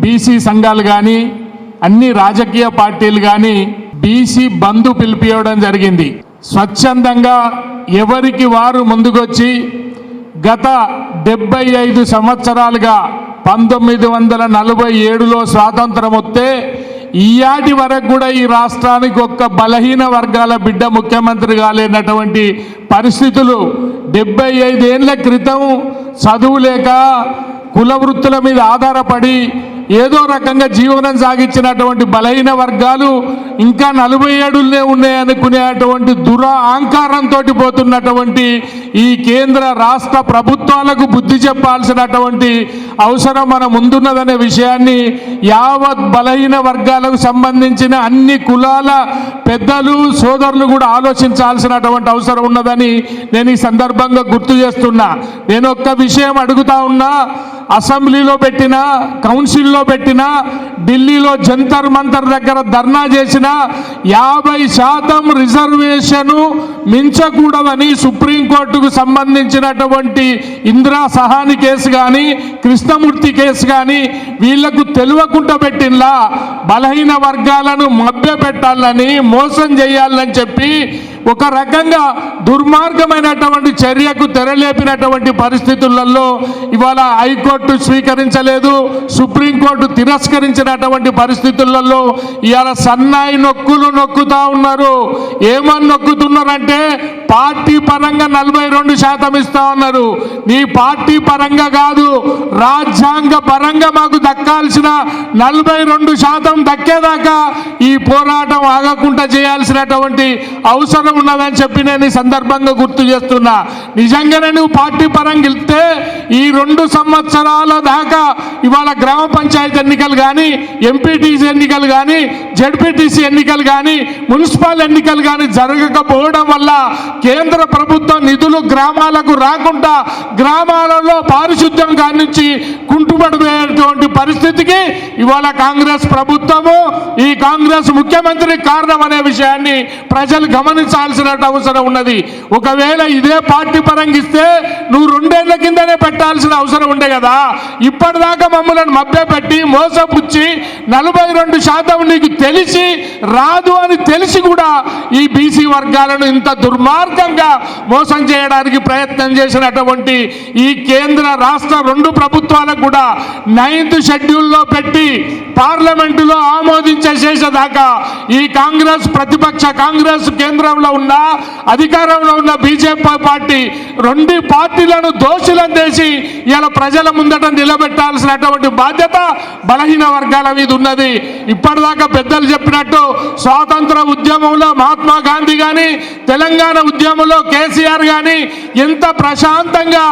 BC సంఘాలు కానీ అన్ని రాజకీయ పార్టీలు కానీ బీసీ బంధు పిలిపియడం జరిగింది. స్వచ్ఛందంగా ఎవరికి వారు ముందుకొచ్చి గత డెబ్బై ఐదు సంవత్సరాలుగా పంతొమ్మిది వందల నలభై ఏడులో స్వాతంత్రం వస్తే ఈయాటి వరకు కూడా ఈ రాష్ట్రానికి ఒక్క బలహీన వర్గాల బిడ్డ ముఖ్యమంత్రి కాలేనటువంటి పరిస్థితులు డెబ్బై ఐదేళ్ళ క్రితం చదువు లేక కుల వృత్తుల మీద ఆధారపడి ఏదో రకంగా జీవనం సాగించినటువంటి బలహీన వర్గాలు ఇంకా నలభై ఏడులనే ఉన్నాయనుకునేటువంటి దురా ఆంకారంతో పోతున్నటువంటి ఈ కేంద్ర రాష్ట్ర ప్రభుత్వాలకు బుద్ధి చెప్పాల్సినటువంటి అవసరం మన ముందున్నదనే విషయాన్ని యావత్ బలహీన వర్గాలకు సంబంధించిన అన్ని కులాల పెద్దలు సోదరులు కూడా ఆలోచించాల్సినటువంటి అవసరం ఉన్నదని నేను ఈ సందర్భంగా గుర్తు చేస్తున్నా. నేను ఒక్క విషయం అడుగుతా ఉన్నా. అసెంబ్లీలో పెట్టిన కౌన్సిల్లో పెట్టిన ఢిల్లీలో జంతర్ మంతర్ దగ్గర ధర్నా చేసిన యాభై శాతం రిజర్వేషను మించకూడదని సుప్రీం సుప్రీంకోర్టుకు సంబంధించినటువంటి ఇందిరా సహాని కేసు కానీ కృష్ణమూర్తి కేసు కానీ వీళ్ళకు తెలియకుండా పెట్టినలా బలహీన వర్గాలను మభ్య పెట్టాలని మోసం చేయాలని చెప్పి ఒక రకంగా దుర్మార్గమైనటువంటి చర్యకు తెరలేపినటువంటి పరిస్థితులలో ఇవాళ హైకోర్టు స్వీకరించలేదు సుప్రీంకోర్టు తిరస్కరించినటువంటి పరిస్థితులలో ఇవాళ సన్నాయి నొక్కులు నొక్కుతా ఉన్నారు. ఏమని నొక్కుతున్నారంటే పార్టీ పరంగా నలభై రెండు శాతం ఇస్తా ఉన్నారు. నీ పార్టీ పరంగా కాదు రాజ్యాంగ పరంగా మాకు దక్కాల్సిన నలభై రెండు శాతం దక్కేదాకా ఈ పోరాటం ఆగకుండా చేయాల్సినటువంటి అవసరం ఉన్నదని చెప్పి నేను ఈ సందర్భంగా గుర్తు చేస్తున్నా. నిజంగానే నువ్వు పార్టీ పరంగా వెళ్తే ఈ రెండు సంవత్సరాల దాకా ఇవాళ గ్రామ పంచాయతీ ఎన్నికలు కానీ ఎంపీటీసీ ఎన్నికలు కానీ జడ్పీటీసీ ఎన్నికలు కానీ మున్సిపల్ ఎన్నికలు కానీ జరగకపోవడం వల్ల కేంద్ర ప్రభుత్వం నిధులు గ్రామాలకు రాకుండా గ్రామాలలో పారిశుద్ధ్యం కానించి కుంటుపడిపోయేటువంటి పరిస్థితికి ఇవాళ కాంగ్రెస్ ప్రభుత్వము ఈ కాంగ్రెస్ ముఖ్యమంత్రి కారణం అనే విషయాన్ని ప్రజలు గమనించాల్సిన అవసరం ఉన్నది. ఒకవేళ ఇదే పార్టీ పరంగా ఇస్తే నువ్వు రెండేళ్ళ కిందనే పెట్టాల్సిన అవసరం ఉండే కదా. ఇప్పటిదాకా మమ్మల్ని మభ్యపెట్టి మోసపుచ్చి నలభై రెండు శాతం నీకు తెలిసి రాదు అని తెలిసి కూడా ఈ బీసీ వర్గాలను ఇంత దుర్మార్గంగా మోసం చేయడానికి ప్రయత్నం చేసినటువంటి ఈ కేంద్ర రాష్ట్ర రెండు ప్రభుత్వాలకు కూడా నైన్త్ షెడ్యూల్లో పెట్టి పార్లమెంటులో ఆమోదించేసేదాకా ఈ కాంగ్రెస్ ప్రతిపక్ష కాంగ్రెస్ కేంద్రంలో ఉన్న అధికారంలో ఉన్న బీజేపీ పార్టీ రెండు పార్టీలను దోషులను చేసి ఇలా ప్రజల ముందట నిలబెట్టాల్సినటువంటి బాధ్యత బలహీన వర్గాల మీద ఉన్నది. ఇప్పటిదాకా పెద్దలు చెప్పినట్టు స్వాతంత్ర ఉద్యమంలో మహాత్మా గాంధీ కానీ తెలంగాణ ఉద్యమంలో కేసీఆర్ కానీ ఎంత ప్రశాంతంగా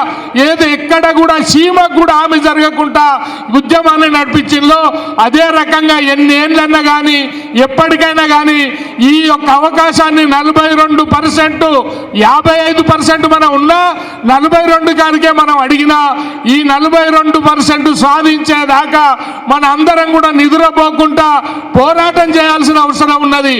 ఏది ఎక్కడ కూడా సీమకు కూడా హామీ జరగకుండా ఉద్యమాన్ని నడిపించిందో అదే రకంగా ఎన్ని ఏళ్ళన్నా కానీ ఎప్పటికైనా కానీ ఈ యొక్క అవకాశాన్ని నలభై రెండు పర్సెంట్ యాభై ఐదు పర్సెంట్ మనం ఉన్నా నలభై రెండు కానికే మనం అడిగినా ఈ నలభై రెండు పర్సెంట్ సాధించేదాకా మన అందరం కూడా నిద్రపోకుండా పోరాటం చేయాల్సిన అవసరం ఉన్నది.